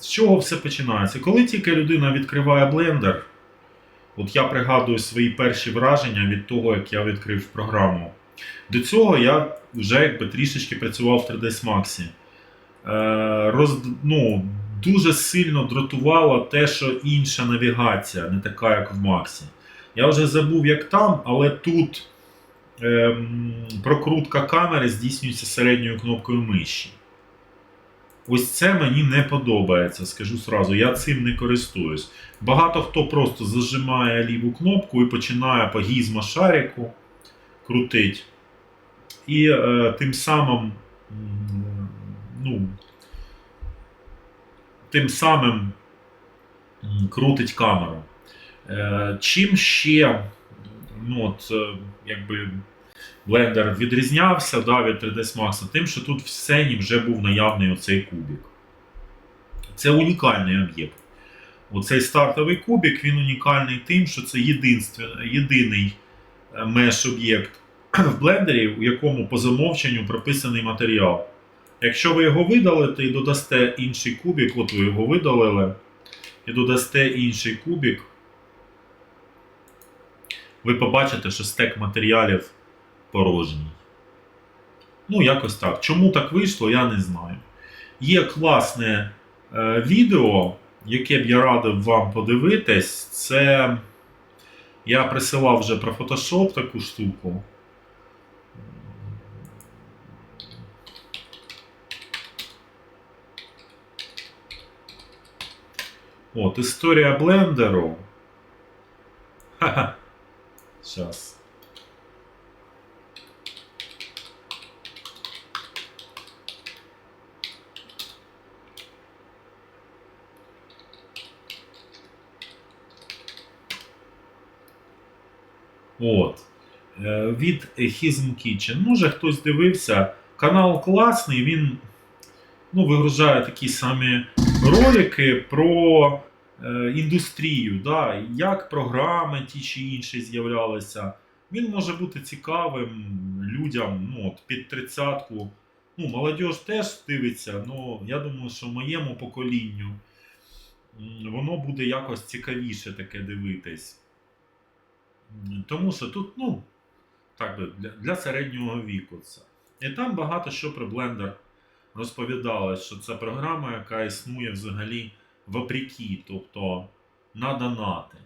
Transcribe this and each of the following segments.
з чого все починається? Коли тільки людина відкриває блендер, от я пригадую свої перші враження від того, як я відкрив програму. До цього я вже якби трішечки працював в 3ds Max. Е, роз, ну, дуже сильно дратувало те, що інша навігація, не така, як в Максі. Я вже забув, як там, але тут ем, прокрутка камери здійснюється середньою кнопкою миші. Ось це мені не подобається, скажу сразу, я цим не користуюсь. Багато хто просто зажимає ліву кнопку і починає по гізма шарику крутить. І е, тим самим, ну, тим самим крутить камеру. Е, чим ще ну, от, е, якби Blender відрізнявся да, від 3ds Max, тим, що тут в сцені вже був наявний оцей кубик. Це унікальний об'єкт. Оцей стартовий кубик він унікальний тим, що це єдиний е, меш-об'єкт в блендері, у якому по замовченню прописаний матеріал. Якщо ви його видалите і додасте інший кубик, от ви його видалили, і додасте інший кубик, ви побачите, що стек матеріалів порожній. Ну, якось так. Чому так вийшло, я не знаю. Є класне е, відео, яке б я радив вам подивитись. Це я присилав вже про Photoshop таку штуку. От, історія блендеру. Ха-ха. Зараз. От. Е, Від Hism Kitchen. Може хтось дивився. Канал класний, він ну, вигружає такі самі ролики про е, індустрію, да, як програми ті чи інші з'являлися. Він може бути цікавим людям ну, от, під тридцятку. Ну, молодь теж дивиться, але я думаю, що моєму поколінню воно буде якось цікавіше таке дивитись. Тому що тут, ну, так би, для, для середнього віку це. І там багато що про Blender розповідалось, що це програма, яка існує взагалі вопреки, тобто на донати.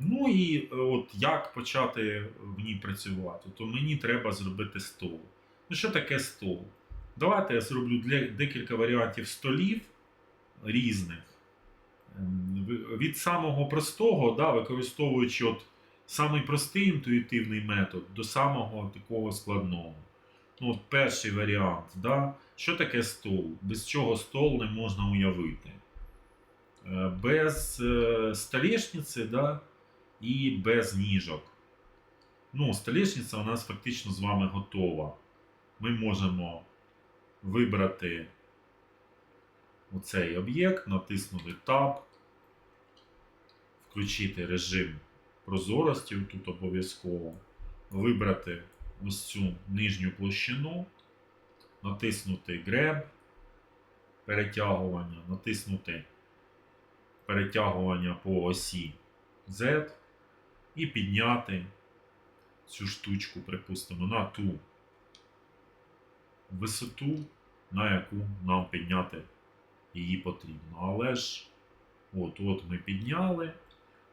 Ну і е, от як почати в ній працювати, то мені треба зробити стол. Ну, що таке стол? Давайте я зроблю для, декілька варіантів столів різних. Ем, Від самого простого, да, використовуючи от самий простий інтуїтивний метод до самого такого складного. Ну, от перший варіант. Да? Що таке стол? Без чого стол не можна уявити? Е, Без е, столешниці да? і без ніжок. Ну, столешниця у нас фактично з вами готова. Ми можемо вибрати оцей об'єкт, натиснути Tab, включити режим прозорості тут обов'язково, вибрати ось цю нижню площину, натиснути Grab, перетягування, натиснути перетягування по осі Z і підняти цю штучку, припустимо, на ту висоту, на яку нам підняти її потрібно. Але ж, от, от ми підняли,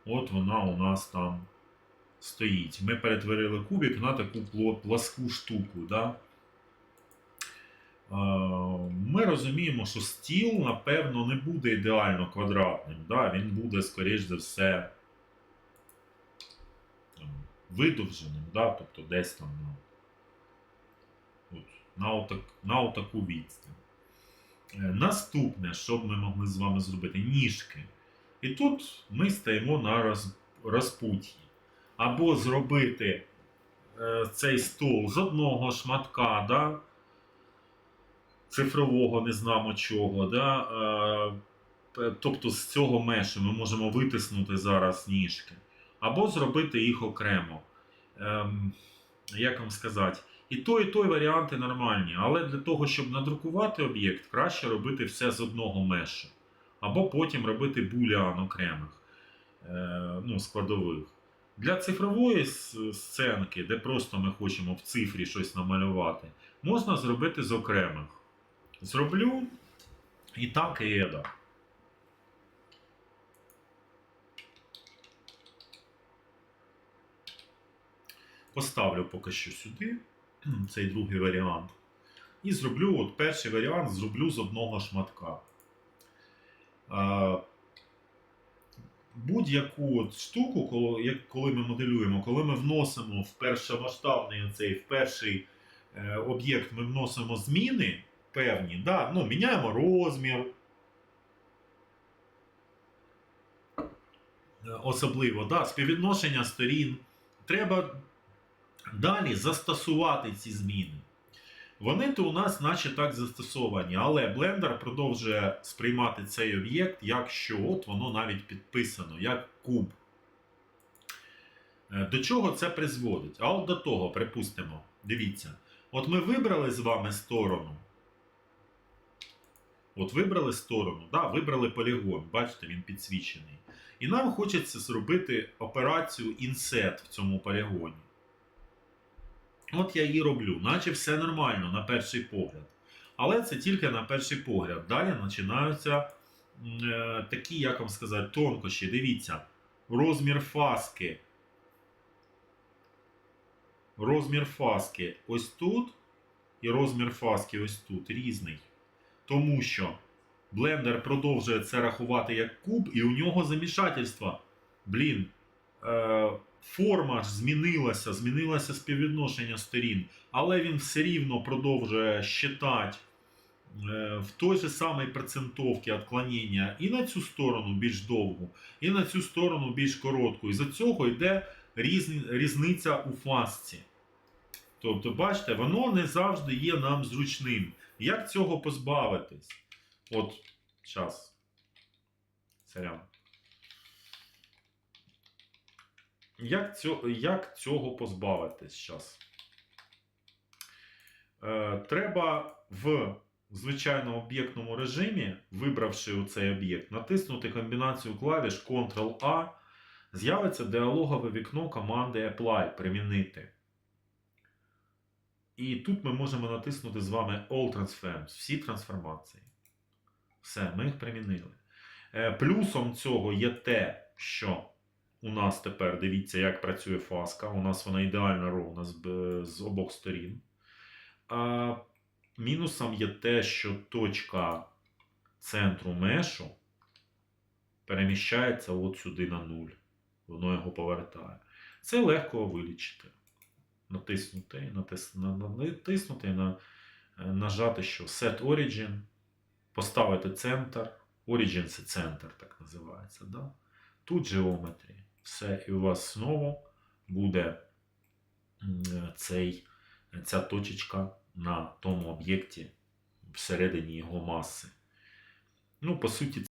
от вона у нас там стоїть. Ми перетворили кубик на таку пласку штуку. Да? Ми розуміємо, що стіл, напевно, не буде ідеально квадратним. Да? Він буде, скоріш за все, там, видовженим, да? тобто десь там на, от, на, отак, на отаку відстань. Е, Наступне, що б ми могли з вами зробити, ніжки. І тут ми стаємо на роз, розпутті. Або зробити е, цей стол з одного шматка, да? цифрового не знамо чого. Да? Е, тобто з цього мешу ми можемо витиснути зараз ніжки. Або зробити їх окремо. Ем, як вам сказати, І той, і той варіанти нормальні, але для того, щоб надрукувати об'єкт, краще робити все з одного мешу. Або потім робити булян окремих е, ну, складових. Для цифрової сценки, де просто ми хочемо в цифрі щось намалювати, можна зробити з окремих. Зроблю і так, і еда. Поставлю поки що сюди цей другий варіант. І зроблю от перший варіант зроблю з одного шматка. Будь-яку штуку, коли, коли ми моделюємо, коли ми вносимо в першомасштабний оцей, в перший е, об'єкт, ми вносимо зміни певні, да, ну, міняємо розмір. Е, Особливо, да, співвідношення сторін. Треба далі застосувати ці зміни. Вони то у нас, наче так, застосовані, але Blender продовжує сприймати цей об'єкт, як що от воно навіть підписано, як куб. Е, До чого це призводить? А от до того, припустимо, дивіться, от ми вибрали з вами сторону. От вибрали сторону, да, вибрали полігон, бачите, він підсвічений. І нам хочеться зробити операцію Inset в цьому полігоні. От я її роблю, наче все нормально на перший погляд. Але це тільки на перший погляд. Далі починаються е, такі, як вам сказати, тонкощі. Дивіться, розмір фаски. Розмір фаски ось тут, і розмір фаски ось тут різний. Тому що Blender продовжує це рахувати як куб, і у нього замішательство. Блін. Е, форма ж змінилася, змінилося співвідношення сторін, але він все рівно продовжує считати е, в той же самій процентовці відклонення і на цю сторону більш довгу, і на цю сторону більш коротку. І за цього йде різниця у фасці. Тобто, бачите, воно не завжди є нам зручним. Як цього позбавитись? От, час. Сорян. Як цього, як цього позбавитись зараз? Е, треба в звичайному об'єктному режимі, вибравши цей об'єкт, натиснути комбінацію клавіш Ctrl-A, з'явиться діалогове вікно команди Apply примінити. І тут ми можемо натиснути з вами All Transforms, всі трансформації. Все, ми їх примінили. Е, Плюсом цього є те, що у нас тепер дивіться, як працює фаска. У нас вона ідеально ровна з, з обох сторін. А мінусом є те, що точка центру мешу переміщається от сюди на нуль. Воно його повертає. Це легко вилічити. Натиснути, натис, на- на- натиснути, на, е, нажати, що Set Origin, поставити центр. Origin це центр, так називається. Да? Тут Geometry. Все, і у вас знову буде цей, ця точечка на тому об'єкті всередині його маси. Ну, по суті,